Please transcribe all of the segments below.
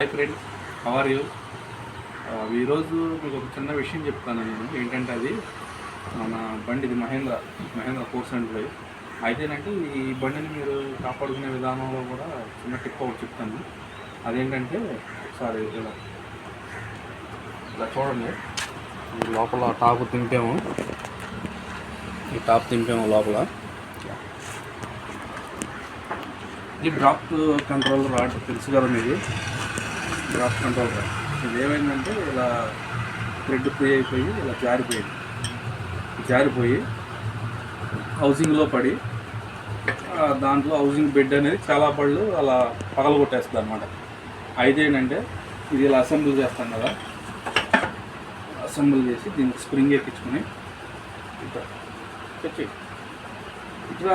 Hi friends how are you ఈరోజు మీకు ఒక చిన్న విషయం చెప్తాను నేను. ఏంటంటే అది మన బండి ఇది మహేంద్ర మహేంద్ర ఫోర్ సెవెంటీ అయితేనంటే ఈ బండిని మీరు కాపాడుకునే విధానంలో కూడా చిన్న టిప్ ఒకటి చెప్తాను. అదేంటంటే ఒకసారి ఇలా ఇలా చూడండి. ఈ లోపల టాప్ తింపాము ఈ టాప్ తింపాము లోపల. ఈ డ్రాప్ కంట్రోల్ రాడ్ తెలుసు కదా మీకు డ్రాప్ కంట్రోల్ రాడ్ ఇది ఏమైందంటే ఇలా థ్రెడ్ ఫ్రీ అయిపోయి ఇలా జారిపోయింది. జారిపోయి హౌసింగ్లో పడి దాంట్లో హౌసింగ్ బెడ్ అనేది చాలా పళ్ళు అలా పగలగొట్టేస్తుంది అనమాట అయితే ఏంటంటే ఇది ఇలా అసెంబ్లీ చేస్తాం కదా. అసెంబ్లీ చేసి దీనికి స్ప్రింగ్ ఎక్కించుకొని ఇట్లా తెచ్చి ఇట్లా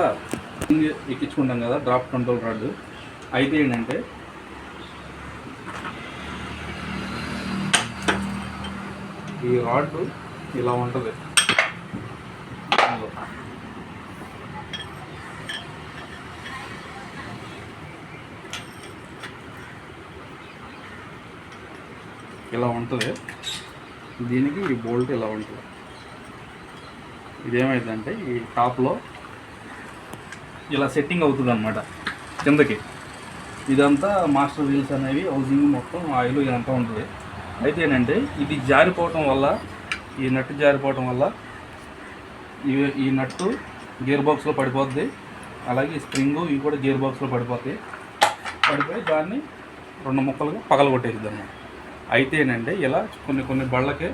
స్ప్రింగ్ ఎక్కించుకుంటాం కదా డ్రాప్ కంట్రోల్ రాడ్ అయితే ఏంటంటే ఈ రాడ్ ఇలా ఉంటుంది. ఇలా ఉంటుంది. దీనికి ఈ బోల్ట్ ఇలా ఉంటుంది. ఇదేమైందంటే ఈ టాప్లో ఇలా సెట్టింగ్ అవుతుంది అనమాట కిందకి. ఇదంతా మాస్టర్ వీల్స్ అనేవి హౌసింగ్ మొత్తం ఆయిల్ ఇదంతా ఉంటుంది. అయితే ఇది జారిపోవటం వల్ల ఈ నట్టు జారిపోవటం వల్ల ఈ ఈ నట్టు గేర్ బాక్స్లో పడిపోద్ది. అలాగే స్ప్రింగు స్ప్రింగ్ ఇవి కూడా గేర్ బాక్స్లో పడిపోతాయి. పడిపోయి దాన్ని రెండు ముక్కలుగా పగలగొట్టేది అయితేనండి అయితే ఇలా కొన్ని కొన్ని బళ్ళకే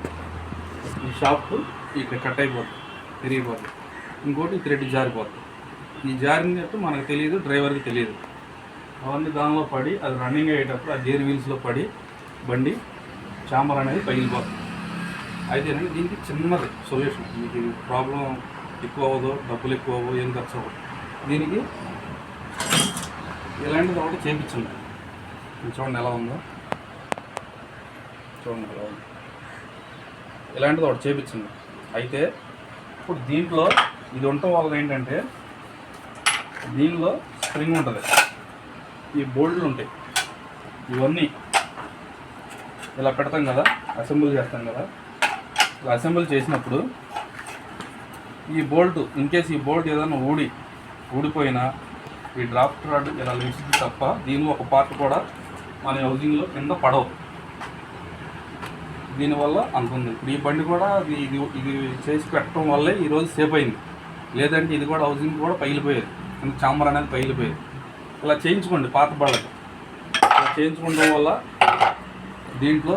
ఈ షాఫ్ట్ ఇక్కడ కట్ అయిపోతుంది తిరిగిపోతుంది ఇంకోటి థ్రెడ్ జారిపోతుంది ఈ జారినట్టు మనకు తెలియదు డ్రైవర్కి తెలియదు. అవన్నీ దానిలో పడి అది రన్నింగ్ అయ్యేటప్పుడు ఆ గేర్ వీల్స్లో పడి బండి చాంబర్ అనేది పగిలిపోతుంది. అయితే ఏంటంటే దీనికి చిన్నది సొల్యూషన్. మీకు ప్రాబ్లం ఎక్కువ అవ్వదు డబ్బులు ఎక్కువ అవ్వదు ఏం ఖర్చు అవ్వదు దీనికి ఇలాంటిది ఒకటి చేయించండి చూడండి ఎలా ఉందో. చూడండి ఎలా ఉంది. ఇలాంటిది ఒకటి చేయించండి అయితే ఇప్పుడు దీంట్లో ఇది ఉండటం వల్ల ఏంటంటే దీనిలో స్ప్రింగ్ ఉంటుంది. ఈ బోల్డ్లు ఉంటాయి. ఇవన్నీ ఇలా పెడతాం కదా అసెంబుల్ చేస్తాం కదా. ఇలా అసెంబుల్ చేసినప్పుడు ఈ బోల్ట్ ఇన్ కేస్ ఈ బోల్ట్ ఏదైనా ఊడి ఊడిపోయినా ఈ డ్రాఫ్ట్ రాడ్ ఇలా లేచింది తప్ప దీనిలో ఒక పార్ట్ కూడా మన హౌసింగ్లో కింద పడవు. దీనివల్ల అంతుంది ఇప్పుడు ఈ బండి కూడా ఇది ఇది ఇది చేసి పెట్టడం వల్లే ఈరోజు సేఫ్ అయింది. లేదంటే ఇది కూడా హౌసింగ్ కూడా పగిలిపోయేది. కింద చాంబర్ అనేది పగిలిపోయేది. ఇలా చేయించుకోండి పాత బళ్ళకి. ఇలా చేయించుకోవడం వల్ల దీంట్లో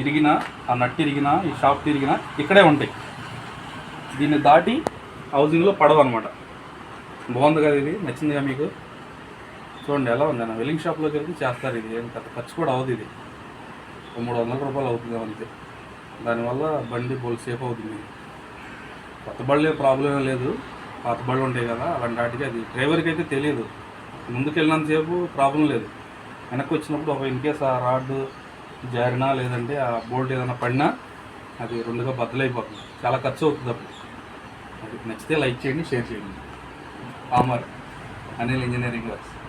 ఇరిగిన ఆ నట్టు ఇరిగిన ఈ షాప్ ఇరిగిన ఇక్కడే ఉంటాయి. దీన్ని దాటి హౌసింగ్లో పడవు అనమాట బాగుంది కదా ఇది? నచ్చిందిగా మీకు? చూడండి ఎలా ఉంది? అన్న వెల్లింగ్ షాప్లోకి వెళ్తే చేస్తారు ఇది. ఏం పెద్ద ఖర్చు కూడా అవుతుంది ఇది. ఒక మూడు వందల రూపాయలు అవుతుంది అంతే. దానివల్ల బండి బోల్ సేఫ్ అవుతుంది. కొత్త బళ్ళు ప్రాబ్లం ఏం లేదు. పాత బళ్ళు ఉంటాయి కదా అలాంటి వాటికి అది డ్రైవర్కి అయితే తెలియదు. ముందుకు వెళ్ళినంతసేపు ప్రాబ్లం లేదు. వెనక్కి వచ్చినప్పుడు ఒక ఇన్ కేస్ ఆ రాడ్ జారినా లేదంటే ఆ బోల్ట్ ఏదైనా పడినా అది రెండుగా బద్దలైపోతుంది. చాలా ఖర్చు అవుతుంది అప్పుడు. అది నచ్చితే లైక్ చేయండి షేర్ చేయండి. Amar Anil engineering works.